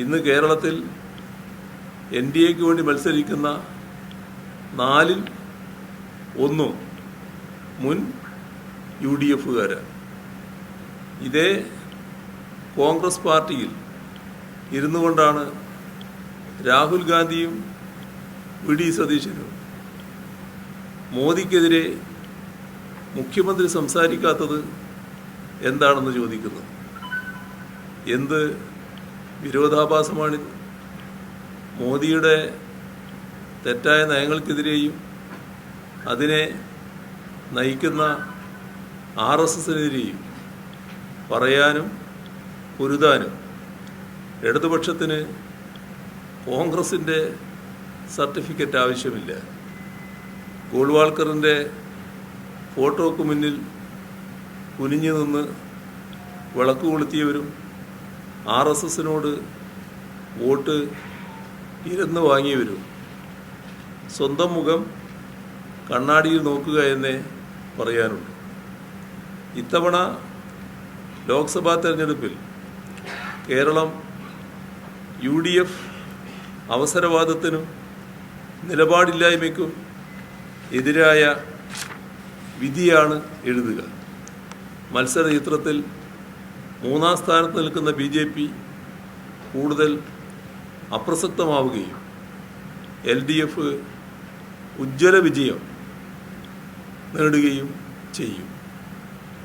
ഇന്ന് കേരളത്തിൽ N D എക്ക് വേണ്ടി മത്സരിക്കുന്ന നാലിൽ ഒന്ന് മുൻ യു ഡി എഫുകാരാണ് ഇതേ കോൺഗ്രസ് പാർട്ടിയിൽ ഇരുന്നു കൊണ്ടാണ് രാഹുൽ ഗാന്ധിയും വി ഡി സതീശനും മോദിക്കെതിരെ മുഖ്യമന്ത്രി സംസാരിക്കാത്തത് എന്താണെന്ന് ചോദിക്കുന്നു. എന്ത് വിരോധാഭാസമാണിത് മോദിയുടെ തെറ്റായ നയങ്ങൾക്കെതിരെയും അതിനെ നയിക്കുന്ന ആർ എസ് എസിനെതിരെയും പറയാനും പൊരുതാനും ഇടതുപക്ഷത്തിന് കോൺഗ്രസിന്റെ സർട്ടിഫിക്കറ്റ് ആവശ്യമില്ല. ഗോൾവാൾക്കറിന്റെ ഫോട്ടോക്ക് മുന്നിൽ കുനിഞ്ഞു നിന്ന് വിളക്ക് കൊളുത്തിയവരും ആർ എസ് എസിനോട് വോട്ട് ഇരുന്ന് വാങ്ങി വരും. സ്വന്തം മുഖം കണ്ണാടിയിൽ നോക്കുക എന്നേ പറയാനുണ്ട് ഇത്തവണ ലോക്സഭാ തെരഞ്ഞെടുപ്പിൽ കേരളം യു ഡി എഫ് അവസരവാദത്തിനും നിലപാടില്ലായ്മയ്ക്കും എതിരായ വിധിയാണ് എഴുതുക. മത്സര ചിത്രത്തിൽ മൂന്നാം സ്ഥാനത്ത് നിൽക്കുന്ന ബി ജെ പി കൂടുതൽ അപ്രസക്തമാവുകയും എൽ ഡി എഫ് ഉജ്ജ്വല വിജയം നേടുകയും ചെയ്യും.